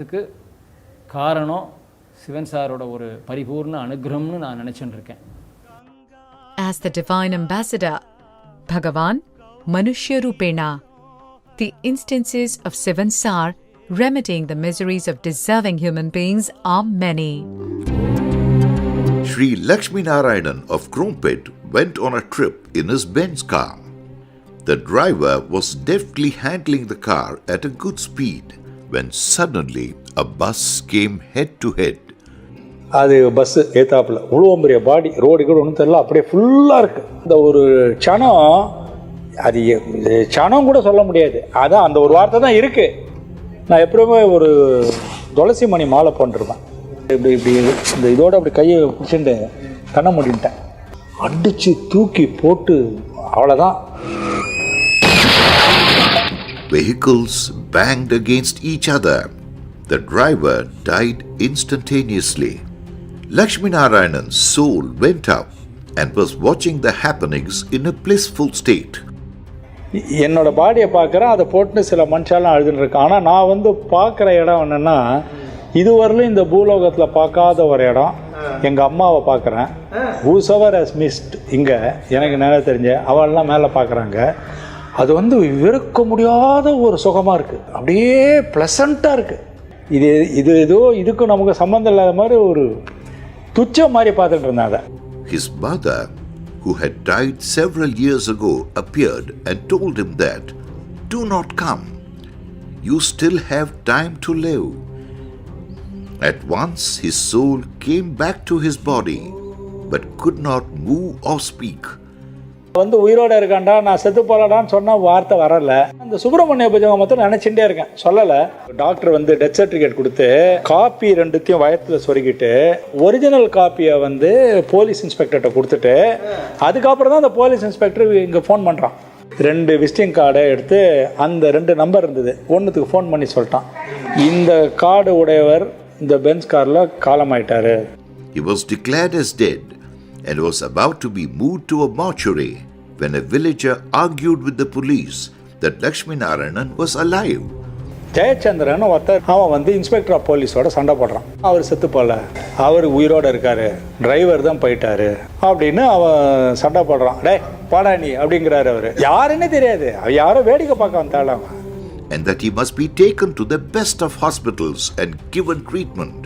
இதுக்கு காரணம் சிவன் சாரோட ஒரு பரிபூர்ண அனுகிரகம்னு நான் நினச்சிட்டு இருக்கேன் As the divine ambassador, Bhagavan, Manushya Rupena, the instances of Sivansar remedying the miseries of deserving human beings are many. Sri Lakshmi Narayanan of Krompet went on a trip in his Benz car. The driver was deftly handling the car at a good speed When suddenly a bus came head to head. அது bus ஏத்தாப்புல. இவ்வளோ பெரிய பாடி road கூட ஒன்றும் தெரியல. அப்படியே ஃபுல்லாக இருக்குது இந்த ஒரு சனம் அது சனம் கூட சொல்ல முடியாது. அதான் அந்த ஒரு வார்த்தை தான் இருக்குது நான் எப்பவுமே ஒரு துளசி மணி மாலை போட்டிருப்பேன் இப்படி இப்படி இந்த இதோட அப்படி கையை பிடிச்சிட்டு கண்ண முடின்ட்டேன் அடித்து தூக்கி போட்டு அவ்வளோதான் Vehicles banged against each other. The driver died instantaneously. Lakshmi Narayanan's soul went up and was watching the happenings in a blissful state. என்னோட பாடியை பார்க்குறேன் அதை போட்டு சில மனுஷாலாம் அழுதுன்னு இருக்கேன் ஆனால் நான் வந்து பார்க்குற இடம் என்னென்னா இதுவரையிலும் இந்த பூலோகத்தில் பார்க்காத ஒரு இடம் எங்கள் அம்மாவை பார்க்குறேன் ஹூசவர் ஹஸ் மிஸ்ட் இங்கே எனக்கு நேரம் தெரிஞ்ச அவள்லாம் மேலே பார்க்குறாங்க அது வந்து விருக்க முடியாத ஒரு சுகமாக இருக்குது அப்படியே ப்ளசண்ட்டாக இருக்குது இது இது ஏதோ இதுக்கும் நமக்கு சம்மந்தம் இல்லாத மாதிரி ஒரு துச்சம் மாதிரி பார்த்துட்டு இருந்தேன் His mother, who had died several years ago, appeared and told him that, Do not come. You still have time to live. At once his soul came back to his body, but could not move or speak. வந்து உயிரோட இருக்கான்டா நான் செத்து போகலடான்னு சொன்ன வார்த்தை வரல. அந்த சுப்பிரமணிய பூஜை மட்டும் நினைச்சுட்டே இருக்கேன். சொல்லலை. டாக்டர் வந்து டெத் சர்டிஃபிகேட் கொடுத்து காப்பி ரெண்டுத்தையும் வயத்தில் சொருகிட்டு ஒரிஜினல் காப்பியை வந்து போலீஸ் இன்ஸ்பெக்டர்கிட்ட கொடுத்துட்டு அதுக்கப்புறம் தான் அந்த போலீஸ் இன்ஸ்பெக்டர் இங்கே ஃபோன் பண்ணுறான் ரெண்டு விசிட்டிங் கார்டை எடுத்து அந்த ரெண்டு நம்பர் இருந்தது. ஒன்றுத்துக்கு ஃபோன் பண்ணி சொல்லிட்டான். இந்த கார்டு உடையவர் இந்த பென்ஸ் காரில் காலமாயிட்டாரு. He was declared as dead and was about to be moved to a mortuary. when a villager argued with the police that Lakshmi Narayanan was alive. Jayachandran ஒருத்தர் அவன் வந்து இன்ஸ்பெக்டர் ஆஃப் போலீஸோட சண்டை போடுறான் அவர் செத்து போல அவர் உயிரோட இருக்காரு டிரைவர் தான் போயிட்டாரு அப்படின்னு அவன் சண்டை போடுறான் டேய் பாடா நீ அப்படிங்கிறாரு அவர் யாருன்னே தெரியாது அவன் யாரோ வேடிக்கை பார்க்க வந்தாள் அவன் and that he must be taken to the best of hospitals and given treatment.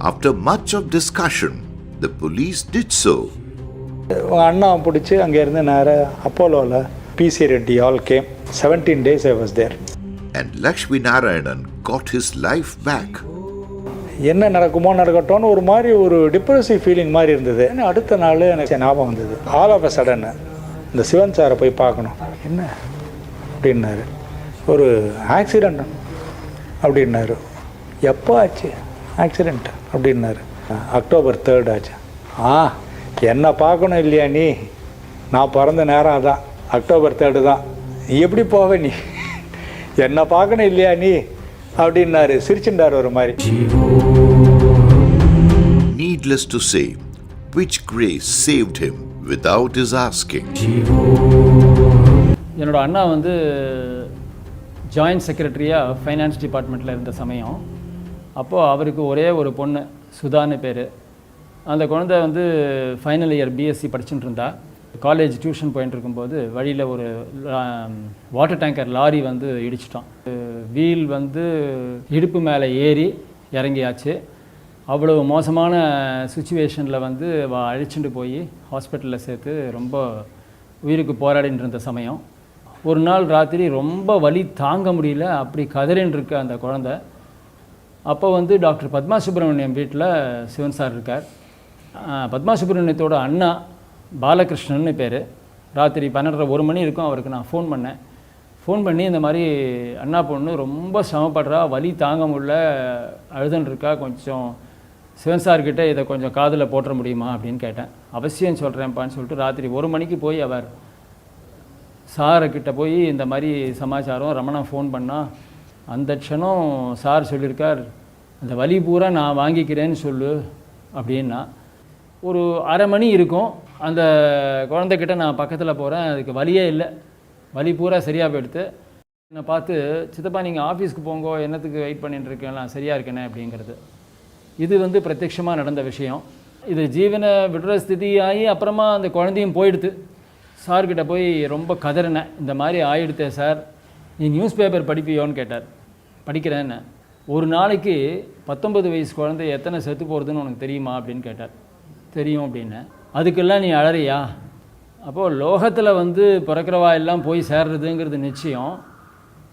After much of discussion, the police did so. அண்ணா பிடிச்சி அங்கேருந்து நேராக அப்போலோவில் PC Reddy all came seventeen days I was there And Lakshmi Narayanan got his life back. என்ன நடக்குமோ நடக்கட்டும்னு ஒரு மாதிரி ஒரு depressive feeling மாதிரி இருந்தது. அடுத்த நாள் எனக்கு ஞாபகம் வந்தது. ஆல் ஆஃப் அ சடன் இந்த சிவன் சாரை போய் பார்க்கணும். என்ன? அப்படின்னாரு. ஒரு ஆக்சிடெண்ட் அப்படின்னாரு. எப்போ ஆச்சு? ஆக்சிடெண்ட் அப்படின்னாரு. அக்டோபர் தேர்ட் ஆச்சு. ஆ என்னை பார்க்கணும் இல்லையா நீ? நான் பிறந்த நேரம் அதான். அக்டோபர் தேர்டு தான். நீ எப்படி போவ நீ? என்னை பார்க்கணும் இல்லையா நீ? அப்படின்னாரு. சிரிச்சுட்டார் ஒரு மாதிரி. Needless to say, which grace saved him without his asking. என்னோட அண்ணா வந்து ஜாயின்ட் செக்ரட்டரியாக ஃபைனான்ஸ் டிபார்ட்மெண்ட்டில் இருந்த சமயம். அப்போது அவருக்கு ஒரே ஒரு பொண்ணு சுதான்னு பேர். அந்த குழந்தை வந்து ஃபைனல் இயர் பிஎஸ்சி படிச்சுட்டு இருந்தா. காலேஜ் டியூஷன் போயிட்டு இருக்கும்போது வழியில் ஒரு வாட்டர் டேங்கர் லாரி வந்து இடிச்சிட்டான். வீல் வந்து இடுப்பு மேலே ஏறி இறங்கியாச்சு. அவ்வளவு மோசமான சுச்சுவேஷனில் வந்து அழிச்சுட்டு போய் ஹாஸ்பிட்டலில் சேர்த்து ரொம்ப உயிருக்கு போராடின்னு இருந்த சமயம். ஒரு நாள் ராத்திரி ரொம்ப வலி தாங்க முடியல அப்படி கதறின்னு இருக்க அந்த குழந்தை. அப்போ வந்து டாக்டர் பத்மா சுப்பிரமணியம் வீட்டில் சிவன் சார் இருக்கார். பத்மா சுப்பிரமணியத்தோட அண்ணா பாலகிருஷ்ணன்னு பேர். ராத்திரி பன்னெண்டரை ஒரு மணி இருக்கும் அவருக்கு நான் ஃபோன் பண்ணேன். ஃபோன் பண்ணி இந்த மாதிரி அண்ணா பொண்ணு ரொம்ப சிரமப்படுறா வலி தாங்க முடியல அழுதுன்னு இருக்கா கொஞ்சம் சிவன் சார்கிட்ட இதை கொஞ்சம் காதில் போட்டுற முடியுமா அப்படின்னு கேட்டேன். அவசியம் சொல்கிறேன்ப்பான்னு சொல்லிட்டு ராத்திரி ஒரு மணிக்கு போய் அவர் சாரை போய் இந்த மாதிரி சமாச்சாரம் ரமணன் ஃபோன் பண்ணா அந்த க்ஷணம் சார் சொல்லியிருக்கார் அந்த வலி பூரா நான் வாங்கிக்கிறேன்னு சொல்லு அப்படின்னா ஒரு அரை மணி இருக்கும். அந்த குழந்தைக்கிட்ட நான் பக்கத்தில் போகிறேன் அதுக்கு வலியே இல்லை. வலி பூரா சரியாக போயிடுத்து. என்னை பார்த்து சித்தப்பா நீங்கள் ஆஃபீஸ்க்கு போங்கோ. என்னத்துக்கு வெயிட் பண்ணிட்டு இருக்கேன் நான் சரியாக இருக்கேனே அப்படிங்கிறது. இது வந்து பிரத்யட்சமாக நடந்த விஷயம். இது ஜீவனை விடுற ஸ்திதி ஆகி அப்புறமா அந்த குழந்தையும் போயிடுது சார்கிட்ட போய் ரொம்ப கதறினேன். இந்த மாதிரி ஆயிடுத்தே சார். நீ நியூஸ் பேப்பர் படிப்பியோன்னு கேட்டார். படிக்கிறேன்னு. ஒரு நாளைக்கு பத்தொன்பது வயசு குழந்தை எத்தனை செத்து போகிறதுன்னு உனக்கு தெரியுமா? அப்படின்னு கேட்டார். தெரியும் அப்படின்னு. அதுக்கெல்லாம் நீ அழறியா அப்போது லோகத்தில் வந்து பிறக்கிறவா எல்லாம் போய் சேர்றதுங்கிறது நிச்சயம்.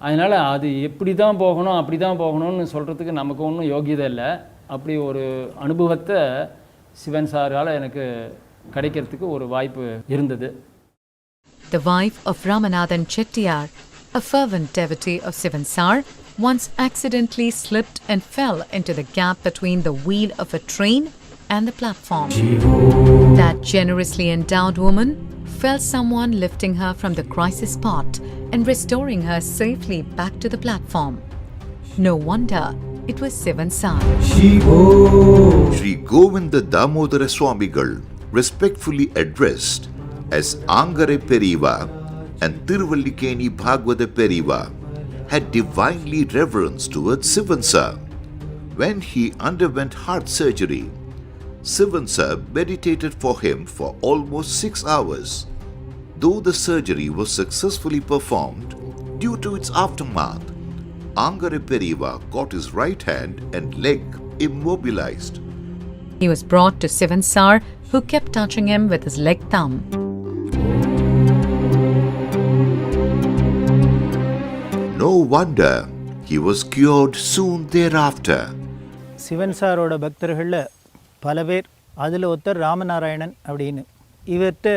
அதனால் அது எப்படி தான் போகணும் அப்படி தான் போகணும்னு சொல்கிறதுக்கு நமக்கு ஒன்றும் யோகியதை இல்லை. அப்படி ஒரு அனுபவத்தை சிவன் சாரால் எனக்கு கிடைக்கிறதுக்கு ஒரு வாய்ப்பு இருந்தது. The wife of Ramanathan Chettiar, a fervent devotee of Sivansar, once accidentally slipped and fell into the gap between the wheel of a train and the platform. That generously endowed woman felt someone lifting her from the crisis spot and restoring her safely back to the platform. No wonder it was Sivansar. Sri Govinda Damodara Swamigal, respectfully addressed as Angare Periva and Tiruvallikeni Bhagwada Periva, had divinely reverence towards Sivansa. When he underwent heart surgery, Sivansa meditated for him for almost six hours. Though the surgery was successfully performed, due to its aftermath, Angare Periva got his right hand and leg immobilized. He was brought to Sivansar, who kept touching him with his leg thumb. No wonder he was cured soon thereafter. Sivan சாரோட பக்தர்களில் பல பேர் அதில் ஒருத்தர் ராமநாராயணன் அப்படின்னு. இவர்கிட்ட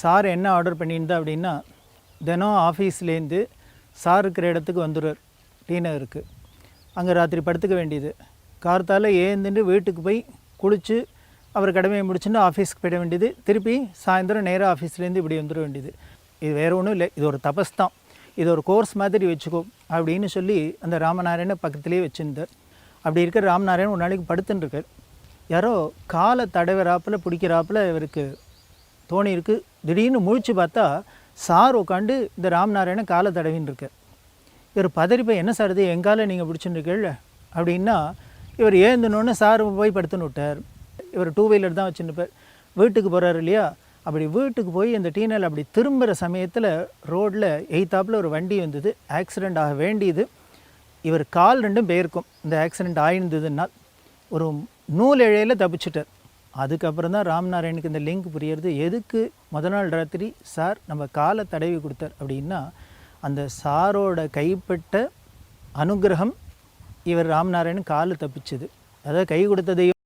sir என்ன order பண்ணியிருந்தா? அப்படின்னா தினம் ஆஃபீஸ்லேருந்து சார் இருக்கிற இடத்துக்கு வந்துடுவார் டி நகருக்கு அங்கே ராத்திரி படுத்துக்க வேண்டியது. கார்த்தால் ஏந்துட்டு வீட்டுக்கு போய் குளித்து அவர் கடமையை முடிச்சுட்டு ஆஃபீஸ்க்கு போயிட வேண்டியது. திருப்பி சாயந்தரம் நேராக ஆஃபீஸ்லேருந்து இப்படி வந்துட வேண்டியது. இது வேறு ஒன்றும் இல்லை. இது ஒரு தபஸ் தான் இது ஒரு கோர்ஸ் மாதிரி வச்சுக்கோ அப்படின்னு சொல்லி அந்த ராமநாராயண பக்கத்துலேயே வச்சுருந்தார். அப்படி இருக்கிற ராமநாராயணன் ஒரு நாளைக்கு படுத்துன்னு இருக்கார். யாரோ காலை தடவுறாப்புல பிடிக்கிறாப்புல இவருக்கு தோணி இருக்கு. திடீர்னு முழிச்சு பார்த்தா சார் உட்காந்து இந்த ராமநாராயணன் காலை தடவின்னு இருக்கார். இவர் பதறிப்பை என்ன சார் இது? எங்கால நீங்கள் பிடிச்சுருக்கீள் அப்படின்னா இவர் ஏந்தனோன்னு சார் போய் படுத்துன்னு விட்டார். இவர் டூ வீலர் தான் வச்சுருப்பார் வீட்டுக்கு போகிறாரு இல்லையா? அப்படி வீட்டுக்கு போய் இந்த டீனல் அப்படி திரும்புகிற சமயத்தில் ரோட்டில் எய்த்தாப்பில் ஒரு வண்டி வந்தது. ஆக்சிடெண்ட் ஆக வேண்டியது. இவர் கால் ரெண்டும் போயிருக்கும் இந்த ஆக்சிடெண்ட் ஆயிருந்ததுன்னா ஒரு நூல் இழையில் தப்பிச்சிட்டார் அதுக்கப்புறம் தான் ராம்நாராயணுக்கு இந்த லிங்க் புரியறது. எதுக்கு முத நாள் ராத்திரி சார் நம்ம காலை தடவி கொடுத்தார் அப்படின்னா அந்த சாரோட கைப்பட்ட அனுகிரகம் இவர் ராம்நாராயணன் காலை தப்பிச்சது. அதாவது கை கொடுத்ததையும்